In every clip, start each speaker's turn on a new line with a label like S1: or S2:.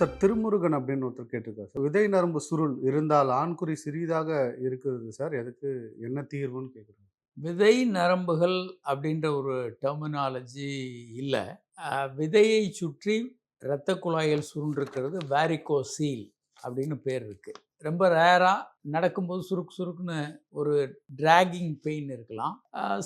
S1: Sir Thirumurugan அப்படின்னு ஒருத்தர் கேட்டிருக்காரு சார். விதை நரம்பு சுருள் இருந்தால் ஆண்குறி சிறிதாக இருக்கிறது சார். எதுக்கு என்ன தீர்வுன்னு கேட்குறாங்க
S2: விதை நரம்புகள் அப்படின்ற ஒரு டெர்மினாலஜி இல்லை. விதையை சுற்றி இரத்த குழாயில் சுருண்டிருக்கிறது வேரிகோசீல் அப்படின்னு பேர் இருக்குது ரொம்ப ரேராக நடக்கும்போது சுருக்கு சுருக்குன்னு ஒரு டிராகிங் பெயின் இருக்கலாம்.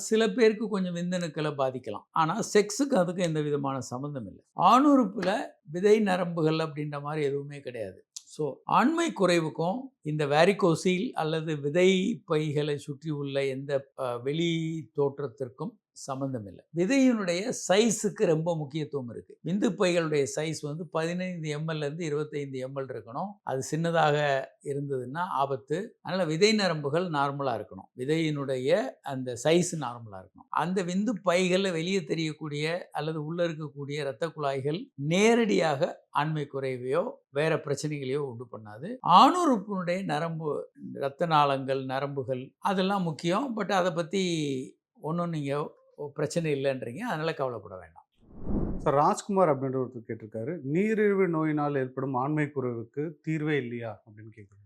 S2: சில பேருக்கு கொஞ்சம் விந்தணுக்களை பாதிக்கலாம். ஆனால் செக்ஸுக்கு அதுக்கு எந்த விதமான சம்மந்தம் இல்லை. ஆணுறுப்பில் விதை நரம்புகள் அப்படின்ற மாதிரி எதுவுமே கிடையாது. ஸோ ஆண்மை குறைவுக்கும் இந்த வேரிகோசில் அல்லது விதை பைகளை சுற்றி உள்ள எந்த வெளி தோற்றத்திற்கும் சம்மந்தம் இல்லை விதையினுடைய சைஸுக்கு ரொம்ப முக்கியத்துவம் இருக்குது விந்து பைகளுடைய சைஸ் வந்து பதினைந்து எம்எல்லேருந்து இருபத்தைந்து எம்எல் இருக்கணும். அது சின்னதாக இருந்ததுன்னா ஆபத்து. அதனால் விதை நரம்புகள் நார்மலாக இருக்கணும். விதையினுடைய அந்த சைஸ் நார்மலாக இருக்கணும். அந்த விந்து பைகளில் வெளியே தெரியக்கூடிய அல்லது உள்ளே இருக்கக்கூடிய இரத்த குழாய்கள் நேரடியாக ஆண்மை குறைவையோ வேற பிரச்சனைகளையோ உண்டு பண்ணாது. ஆணுறுப்பினுடைய நரம்பு இரத்த நாளங்கள் நரம்புகள் அதெல்லாம் முக்கியம். பட் அதை பற்றி ஒன்றும் நீங்கள் பிரச்சனை இல்லைன்றீங்க அதனால் கவலைப்பட வேண்டாம்.
S1: சார் ராஜ்குமார் அப்படின்ற ஒருத்தர் கேட்டிருக்காரு. நீரிழிவு நோயினால் ஏற்படும் ஆண்மை குறைவுக்கு தீர்வே இல்லையா அப்படின்னு கேட்குறாரு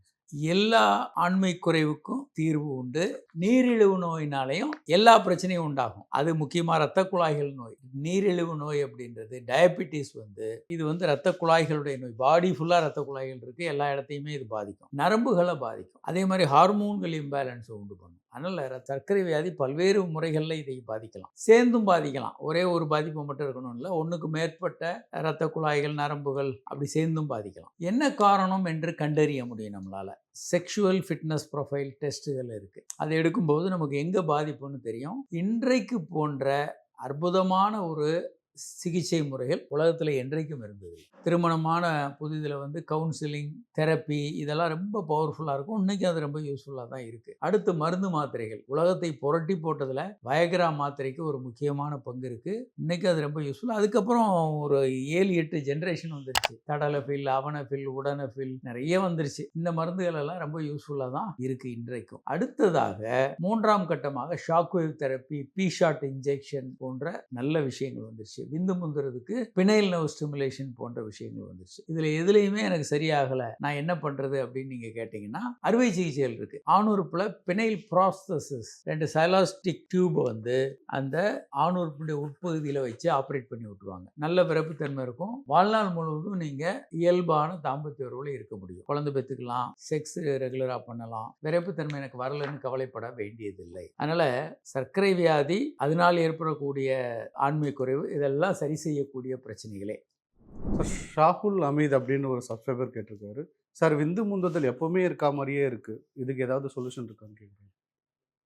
S2: எல்லா ஆண்மை குறைவுக்கும் தீர்வு உண்டு. நீரிழிவு நோயினாலையும் எல்லா பிரச்சனையும் உண்டாகும். அது முக்கியமாக இரத்த குழாய்கள் நோய். நீரிழிவு நோய் அப்படின்றது டயபிட்டிஸ் வந்து இது வந்து இரத்த குழாய்களுடைய நோய். பாடி ஃபுல்லாக இரத்த குழாய்கள் இருக்குது எல்லா இடத்தையுமே இது பாதிக்கும். நரம்புகளை பாதிக்கும். அதே மாதிரி ஹார்மோன்கள் இம்பேலன்ஸை உண்டு பண்ணும். அதனால் சர்க்கரை வியாதி பல்வேறு முறைகளில் இதை பாதிக்கலாம். சேர்ந்தும் பாதிக்கலாம். ஒரே ஒரு பாதிப்பு மட்டும் இருக்கணும் இல்லை ஒன்றுக்கு மேற்பட்ட இரத்த குழாய்கள் நரம்புகள் அப்படி சேர்ந்தும் பாதிக்கலாம். என்ன காரணம் என்று கண்டறிய முடியும் நம்மளால்? செக்ஷுவல் ஃபிட்னஸ் ப்ரொஃபைல் டெஸ்ட்டுகள் இருக்குது அதை எடுக்கும்போது நமக்கு எங்கே பாதிப்புன்னு தெரியும்? இன்றைக்கு போன்ற அற்புதமான ஒரு சிகிச்சை முறைகள் உலகத்தில் என்றைக்கும் இருந்தது. திருமணமான புதிதில் வந்து கவுன்சிலிங் தெரப்பி இதெல்லாம் ரொம்ப பவர்ஃபுல்லாக இருக்கும். இன்றைக்கி அது ரொம்ப யூஸ்ஃபுல்லாக தான் இருக்குது அடுத்து மருந்து மாத்திரைகள். உலகத்தை புரட்டி போட்டதில் வயக்ரா மாத்திரைக்கு ஒரு முக்கியமான பங்கு இருக்குது இன்றைக்கி அது ரொம்ப யூஸ்ஃபுல் அதுக்கப்புறம் ஒரு ஏழு எட்டு ஜென்ரேஷன் வந்துருச்சு. தடலஃபில் அவனஃபில் உடனஃபில் நிறைய வந்துருச்சு. இந்த மருந்துகள் எல்லாம் ரொம்ப யூஸ்ஃபுல்லாக தான் இருக்குது இன்றைக்கும். அடுத்ததாக மூன்றாம் கட்டமாக shock wave therapy P shot injection போன்ற நல்ல விஷயங்கள் வந்துருச்சு. விந்து முந்துறதுக்கு பினைல் நவ் ஸ்டிமுலேஷன் போன்ற விஷயங்கள் வந்துருச்சு. இதில் எதுலேயுமே எனக்கு சரியாகலை. நான் என்ன பண்ணுறது அப்படின்னு நீங்கள் கேட்டிங்கன்னா அறுவை சிகிச்சைகள் இருக்குது ஆணுறுப்பில் பினைல் ப்ராஸ்தசிஸ் ரெண்டு சைலாஸ்டிக் டியூபை வந்து அந்த ஆணுறுப்புடைய உட்பகுதியில் வச்சு ஆப்ரேட் பண்ணி விட்டுருவாங்க. நல்ல பிறப்புத்தன்மை இருக்கும். வாழ்நாள் முழுவதும் நீங்கள் இயல்பான தாம்பத்திய உறவில் இருக்க முடியும். குழந்தை பெற்றுக்கலாம் செக்ஸ் ரெகுலராக பண்ணலாம். விரைப்புத்தன்மை எனக்கு வரலன்னு கவலைப்பட வேண்டியதில்லை. அதனால் சர்க்கரை வியாதி அதனால் ஏற்படக்கூடிய ஆண்மை குறைவு இதெல்லாம் சரி செய்யக்கூடிய பிரச்சனைகளே.
S1: சார் ஷாகுல் அமீத் அப்படின்னு ஒரு சப்ஸ்கிரைபர் கேட்டிருக்காரு. சார் விந்து முந்துதல் எப்பவுமே இருக்கா மாதிரியே இருக்கு. இதுக்கு ஏதாவது சொல்யூஷன் இருக்கான்னு கேட்குறேன்.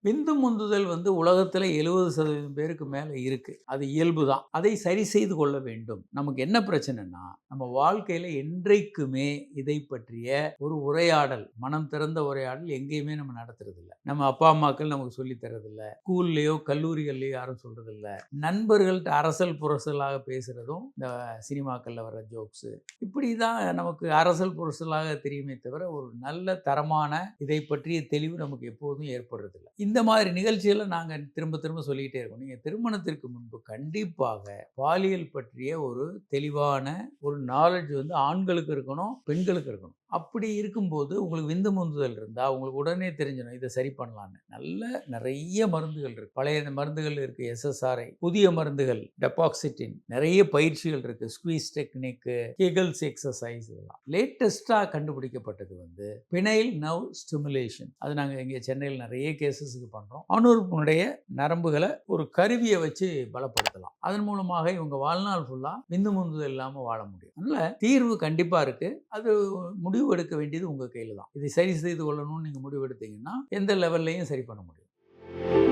S2: விந்து முந்துதல் வந்து உலகத்தில் எழுபது சதவீதம் பேருக்கு மேலே இருக்குது அது இயல்பு தான் அதை சரி செய்து கொள்ள வேண்டும். நமக்கு என்ன பிரச்சனைனா நம்ம வாழ்க்கையில் என்றைக்குமே இதை பற்றிய ஒரு உரையாடல் மனம் திறந்த உரையாடல் எங்கேயுமே நம்ம நடத்துறதில்ல. நம்ம அப்பா அம்மாக்கள் நமக்கு சொல்லித் தரதில்ல. ஸ்கூல்லையோ கல்லூரிகள்லையோ யாரும் சொல்கிறதில்ல நண்பர்கள்ட்ட அரசல் புரசலாக பேசுகிறதும் இந்த சினிமாக்களில் வர ஜோக்ஸு இப்படி தான் நமக்கு அரசல் புரசலாக தெரியுமே தவிர ஒரு நல்ல தரமான இதை பற்றிய தெளிவு நமக்கு எப்போதும் ஏற்படுறதில்லை. இந்த மாதிரி நிகழ்ச்சிகளை நாங்கள் திரும்ப திரும்ப சொல்லிக்கிட்டே இருக்கோம். நீங்கள் திருமணத்திற்கு முன்பு கண்டிப்பாக பாலியல் பற்றிய ஒரு தெளிவான ஒரு நாலேஜ் வந்து ஆண்களுக்கு இருக்கணும் பெண்களுக்கு இருக்கணும். அப்படி இருக்கும்போது உங்களுக்கு விந்து முந்துதல் இருந்தால் உங்களுக்கு உடனே தெரிஞ்சிடும் இதை சரி பண்ணலான்னு. நல்ல நிறைய மருந்துகள் இருக்குது பழைய மருந்துகள் இருக்குது எஸ்எஸ்ஆர்ஐ புதிய மருந்துகள் டெபாக்சிட்டின் நிறைய பயிற்சிகள் இருக்குது ஸ்குவீஸ் டெக்னிக்கு கிகல்ஸ் எக்ஸசைஸ் இதெல்லாம். லேட்டஸ்ட்டாக கண்டுபிடிக்கப்பட்டது வந்து பினைல் நவ் ஸ்டிமுலேஷன் அது நாங்கள் இங்கே சென்னையில் நிறைய கேசஸுக்கு பண்ணுறோம் அணுறுப்பினுடைய நரம்புகளை ஒரு கருவியை வச்சு பலப்படுத்தலாம். அதன் மூலமாக இவங்க வாழ்நாள் ஃபுல்லாக விந்து முந்துதல் இல்லாமல் வாழ முடியும். அதனால் தீர்வு கண்டிப்பாக இருக்குது அது முடிவு எடுக்க வேண்டியது உங்கள் கையில் தான். இதை சரி செய்து கொள்ளணும்னு நீங்கள் முடிவு எடுத்தீங்கன்னா எந்த லெவல்லையும் சரி பண்ண முடியும்.